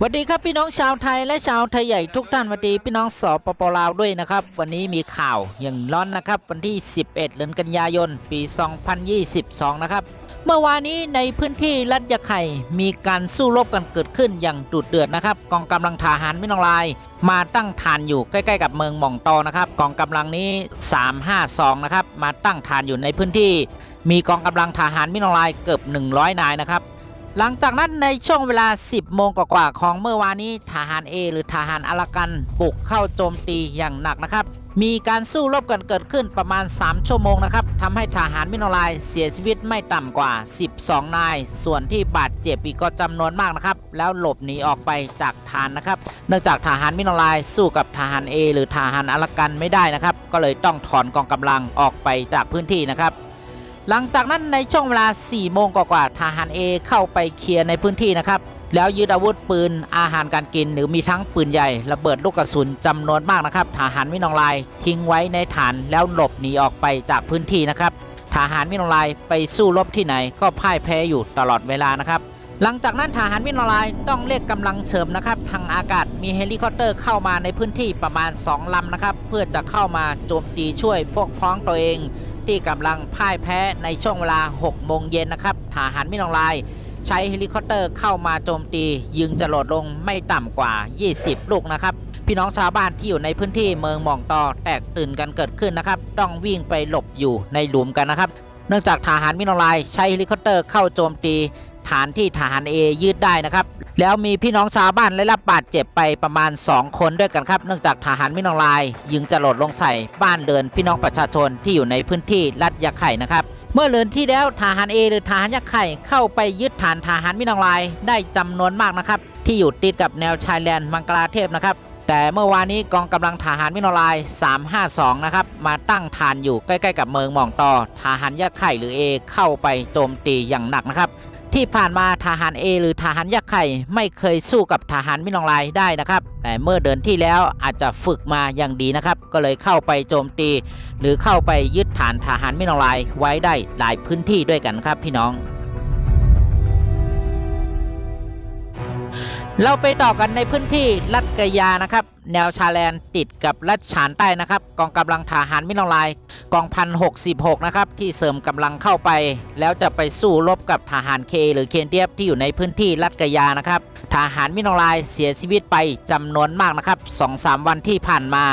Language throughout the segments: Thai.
สวัสดีครับพี่น้องชาวไทยและชาวไทยใหญ่ทุกท่านสวัสดีพี่น้องสปปลาวด้วยนะครับ วันนี้มีข่าวอย่างร้อนนะครับ วันที่ 11เดือนกันยายน ปี 2022 นะครับ เมื่อวานนี้ในพื้นที่รัฐยะไข่มีการสู้รบกันเกิดขึ้นอย่างดุเดือดนะครับ กองกำลังทหารไม่นองลาย มาตั้งฐานอยู่ใกล้ๆ กับเมืองหม่องตอนะครับ กองกำลังนี้ 352 นะครับ มาตั้งฐานอยู่ในพื้นที่ มีกองกำลังทหารไม่นองลายเกือบ 100 นายนะครับ หลังจากนั้นในช่วงเวลา 10 โมงกว่าๆของเมื่อวานนี้ทหาร A หรือทหารอารากันบุกเข้าโจมตีอย่างหนักนะครับ มีการสู้รบกันเกิดขึ้นประมาณ 3 ชั่วโมงนะครับทำให้ทหารมิโนลายเสียชีวิตไม่ต่ำกว่า 12 นาย ส่วนที่บาดเจ็บอีกก็จำนวนมากนะครับ แล้วหลบหนีออกไปจากฐานนะครับ เนื่องจากทหารมิโนลายสู้กับทหาร A หรือทหารอารากันไม่ได้นะครับ ก็เลยต้องถอนกองกำลังออกไปจากพื้นที่นะครับ หลังจากนั้นในช่วงเวลา 4 โมงกว่าๆทหาร A เข้าไปเคลียร์ในพื้นที่นะครับแล้วยึดอาวุธปืนอาหารการกินหรือมีทั้งปืนใหญ่ระเบิดลูกกระสุนจำนวนมากนะครับทหารมินองลาย ทิ้งไว้ในฐานแล้วหลบหนีออกไปจากพื้นที่นะครับทหารมินองลายไปสู้รบที่ไหนก็พ่ายแพ้อยู่ตลอดเวลานะครับ หลังจากนั้นทหารมินองลายต้องเรียกกำลังเสริมนะครับทางอากาศมีเฮลิคอปเตอร์เข้ามาในพื้นที่ประมาณ 2ลำนะครับเพื่อจะเข้ามาโจมตีช่วยพวกพ้องตัวเอง ที่กำลังพ่ายแพ้ในช่วงเวลา 6 โมงเย็นนะครับทหารมินองลาย ใช้เฮลิคอปเตอร์เข้ามาโจมตี ยิงจรวดลงไม่ต่ำกว่า 20 ลูกนะครับ พี่น้องชาวบ้านที่อยู่ในพื้นที่เมืองหม่องตอแตกตื่นกันเกิดขึ้นนะครับ ต้องวิ่งไปหลบอยู่ในหลุมกันนะครับ เนื่องจากทหารมินองลาย ใช้เฮลิคอปเตอร์เข้าโจมตี ฐานที่ทหารเอยืดได้นะครับ แล้วมีพี่น้องชาวบ้านได้รับบาดเจ็บไปประมาณ 2 คนด้วยกันครับ เนื่องจากทหารมินองลาย ยิงจรวดลงใส่บ้านเรือนพี่น้องประชาชนที่อยู่ในพื้นที่รัฐยะไข่นะครับเมื่อเรือนที่แล้วทหารเอหรือทหารยักษ์ไข่เข้าไปยึดฐานทหารมินองลายได้จำนวนมากนะครับ ที่อยู่ติดกับแนวชายแดนมังกลาเทพนะครับ แต่เมื่อวานนี้กองกำลังทหารมินอลาย 352 นะครับ มาตั้งฐานอยู่ใกล้ ๆ กับเมืองหม่องตอทหารยักษ์ไข่หรือ A เข้าไปโจมตีอย่างหนักนะครับ ที่ผ่านมาทหาร A หรือทหารยักษ์ไข่ไม่เคยสู้กับทหารมิลองลายได้นะครับ แต่เมื่อเดือนที่แล้วอาจจะฝึกมาอย่างดีนะครับ ก็เลยเข้าไปโจมตี หรือเข้าไปยึดฐานทหารมิลองลายไว้ได้หลายพื้นที่ด้วยกันครับพี่น้อง เราไปต่อกันในพื้นที่รัฐกะยานะครับ แนวชาแดนติดกับรัฐฉานใต้นะครับ กองกำลังทหารมินองลายกองพันหกสิบหกนะครับ ที่เสริมกำลังเข้าไป แล้วจะไปสู้รบกับทหารเค หรือเคนเทียบที่อยู่ในพื้นที่รัฐกะยานะครับทหารมินองลายเสียชีวิตไปจำนวนมากนะครับสองสามวันที่ผ่านมา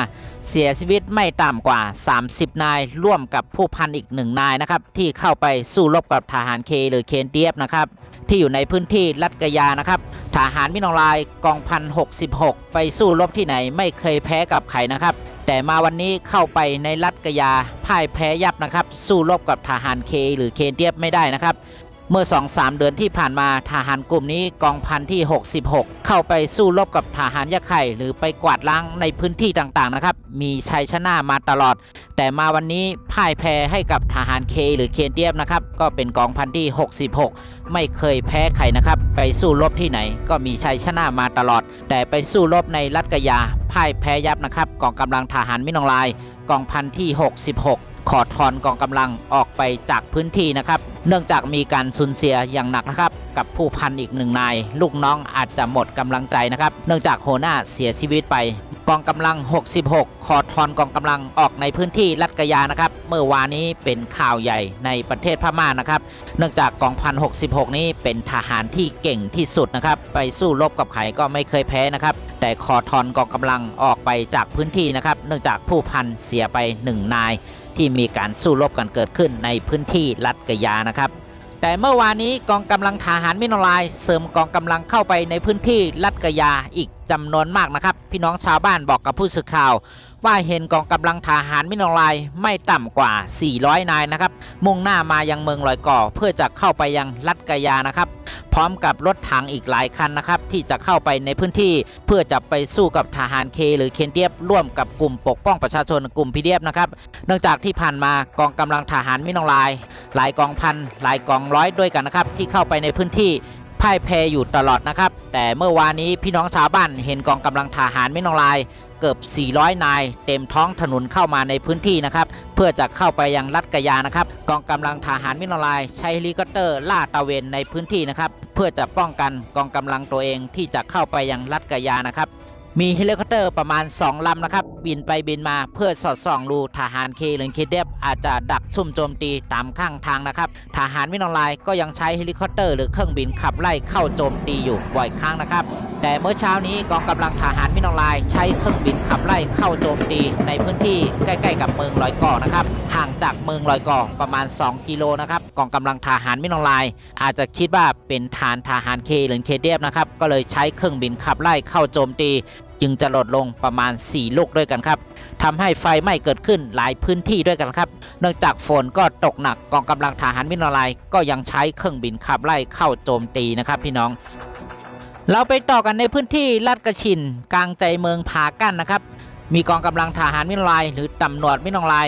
เสียชีวิตไม่ต่ำกว่า 30 นาย ร่วมกับผู้พันอีกหนึ่งนายนะครับที่เข้าไปสู้รบกับทหารเค หรือเคนเทียบนะครับ ที่อยู่ในพื้นที่ลัดกะยานะครับทหารมินองลายกองพัน66ไปสู้รบที่ไหนไม่เคยแพ้กับใครนะครับ แต่มาวันนี้เข้าไปในลัดกะยาพ่ายแพ้ยับนะครับ สู้รบกับทหารเคหรือเคนเทียบไม่ได้นะครับ เมื่อ 2-3 เดือนที่ผ่านมาทหารกลุ่มนี้กองพันที่ 66 เข้าไปสู้รบกับทหารยักษ์ไข่หรือไปกวาดล้างในพื้นที่ต่างๆนะครับ มีชัยชนะมาตลอด แต่มาวันนี้พ่ายแพ้ให้กับทหารเคหรือเคนเทียบนะครับ ก็เป็นกองพันที่ 66 ไม่เคยแพ้ใครนะครับ ไปสู้รบที่ไหน ก็มีชัยชนะมาตลอด แต่ไปสู้รบในรัฐกะยาพ่ายแพ้ยับนะครับกองกำลังทหารมินองลาย กองพันที่ 66 ขอถอนกองกำลังออกไปจากพื้นที่นะครับ เนื่องจากมีการสูญเสียอย่างหนักนะครับ กับผู้พันอีกหนึ่งนาย ลูกน้องอาจจะหมดกำลังใจนะครับ เนื่องจากโฮน่าเสียชีวิตไป กองกำลัง 66 ขอถอนกองกำลังออกในพื้นที่รัฐกยานะครับ เมื่อวานนี้เป็นข่าวใหญ่ในประเทศพม่านะครับ เนื่องจากกองพัน66 นี้เป็นทหารที่เก่งที่สุดนะครับ ไปสู้รบกับใครก็ไม่เคยแพ้นะครับ แต่ขอถอนกองกำลังออกไปจากพื้นที่นะครับ เนื่องจากผู้พันเสียไปหนึ่งนาย ที่มีการสู้รบกันเกิดขึ้นในพื้นที่รัฐกะยานะครับ แต่เมื่อวานนี้กองกำลังทหารมินอลายเสริมกองกำลังเข้าไปในพื้นที่รัฐกะยาอีกจำนวนมากนะครับ พี่น้องชาวบ้านบอกกับผู้สื่อข่าว ว่าเห็นกองกำลังทหารมินอลายไม่ต่ำกว่า 400 นายนะครับ มุ่งหน้ามายังเมืองลอยก่อ เพื่อจะเข้าไปยังรัฐกยานะครับ พร้อมกับรถถังอีกหลายคันนะครับ ที่จะเข้าไปในพื้นที่ เพื่อจะไปสู้กับทหารเคหรือเคนเทียบร่วมกับกลุ่มปกป้องประชาชนกลุ่มพีเดียบนะครับ เนื่องจากที่ผ่านมากองกำลังทหารมินองลาย หลายกองพันหลายกองร้อยด้วยกันนะครับ ที่เข้าไปในพื้นที่พ่ายแพ้อยู่ตลอดนะครับ แต่เมื่อวานนี้พี่น้องชาวบ้านเห็นกองกำลังทหารมินองลาย กือบ 400 นาย เต็มท้องถนนเข้ามาในพื้นที่นะครับเพื่อจะเข้าไปยังรัฐกะยานะครับกองกำลังทหารมินอลายใช้เฮลิคอปเตอร์ล่าตะเวนในพื้นที่นะครับเพื่อจะป้องกันกองกำลังตัวเองที่จะเข้าไปยังรัฐกะยานะครับมีเฮลิคอปเตอร์ประมาณ 2 ลำนะครับ บินไปบินมาเพื่อสอดส่องดูทหารเคหรือเคเดฟอาจจะดักซุ่มโจมตีตามข้างทางนะครับ ทหารมินองไลน์ก็ยังใช้เฮลิคอปเตอร์หรือเครื่องบินขับไล่เข้าโจมตีอยู่บ่อยครั้งนะครับ แต่เมื่อเช้านี้กองกำลังทหารมินองลน์ใช้เครื่องบินขับไล่เข้าโจมตีในพื้นที่ใกล้ ๆ กับเมืองลอยกอนะครับห่างจากเมืองลอยกอประมาณ 2 กิโลนะครับกองกำลังทหารมินองลน์อาจจะคิดว่าเป็นฐานทหารเคหรือเคเดฟนะครับก็เลยใช้เครื่องบินขับไล่เข้าโจมตี จึงจะลดลงประมาณ 4 ลูกด้วยกันครับทำให้ไฟไหม้เกิดขึ้นหลายพื้นที่ด้วยกันครับ เนื่องจากฝนก็ตกหนักกองกำลังทหารมินอลายก็ยังใช้เครื่องบินขับไล่เข้าโจมตีนะครับพี่น้อง เราไปต่อกันในพื้นที่ลาดกระชินกลางใจเมืองผากั้นนะครับ มีกองกำลังทหารมินอลาย หรือตำรวจมินอลาย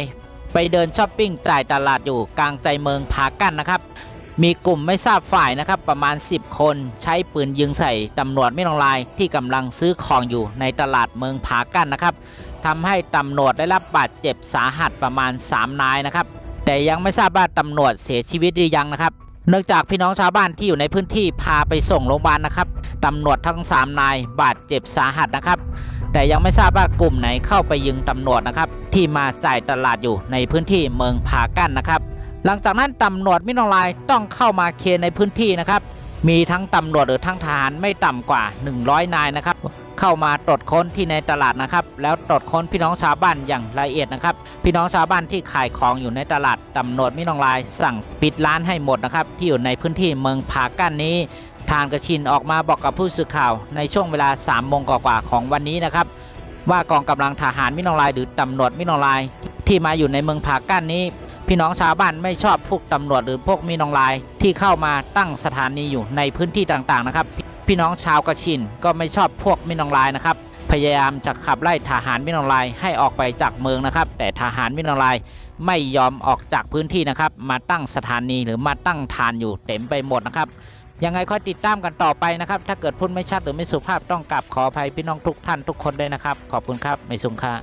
ไปเดินช้อปปิ้งจ่ายตลาดอยู่กลางใจเมืองผากั้นนะครับ มีกลุ่มไม่ทราบฝ่ายนะครับ ประมาณ 10 คนใช้ปืนยิงใส่ตำรวจม่ลงลาย ที่กำลังซื้อของอยู่ในตลาดเมืองผากั้นนะครับทำให้ตำรวจได้รับบาดเจ็บสาหัสประมาณ 3 นายนะครับ แต่ยังไม่ทราบว่าตำรวจเสียชีวิตหรือยังนะครับ เนื่องจากพี่น้องชาวบ้านที่อยู่ในพื้นที่พาไปส่งโรงพยาบาลนะครับตำรวจทั้ง 3 นายบาดเจ็บสาหัสนะครับ แต่ยังไม่ทราบว่ากลุ่มไหนเข้าไปยิงตำรวจนะครับที่มาจ่ายตลาดอยู่ในพื้นที่เมืองผากั้นนะครับ หลังจากนั้นตำรวจมินองลายต้องเข้ามาเคลียร์ในพื้นที่นะครับมีทั้งตำรวจหรือทั้งทหารไม่ต่ำกว่า 100 นายนะครับ เข้ามาตรวจค้นที่ในตลาดนะครับ แล้วตรวจค้นพี่น้องชาวบ้านอย่างละเอียดนะครับ พี่น้องชาวบ้านที่ขายของอยู่ในตลาดตำรวจมินองลายสั่งปิดร้านให้หมดนะครับ ที่อยู่ในพื้นที่เมืองผากั้นนี้ ทานกระชินออกมาบอกกับผู้สื่อข่าวในช่วงเวลา3โมงกว่าของวันนี้นะครับ ว่ากองกำลังทหารมินองลายหรือตำรวจมินองลาย ที่มาอยู่ในเมืองผากั้นนี้พี่น้องชาวบ้านไม่ชอบพวกตำรวจหรือพวกมีนองลายที่เข้ามาตั้งสถานีอยู่ในพื้นที่ต่างๆนะครับ พี่น้องชาวกระชินก็ไม่ชอบพวกมินองลายนะครับ พยายามจะขับไล่ทหารมินองลายให้ออกไปจากเมืองนะครับ แต่ทหารมินองลายไม่ยอมออกจากพื้นที่นะครับ มาตั้งสถานีหรือมาตั้งฐานอยู่เต็มไปหมดนะครับยังไงค่อยติดตามกันต่อไปนะครับ ถ้าเกิดพูดไม่ชัดหรือไม่สุภาพต้องกราบขออภัยพี่น้องทุกท่านทุกคนด้วยนะครับ ขอบคุณครับ ไม่สุงค่า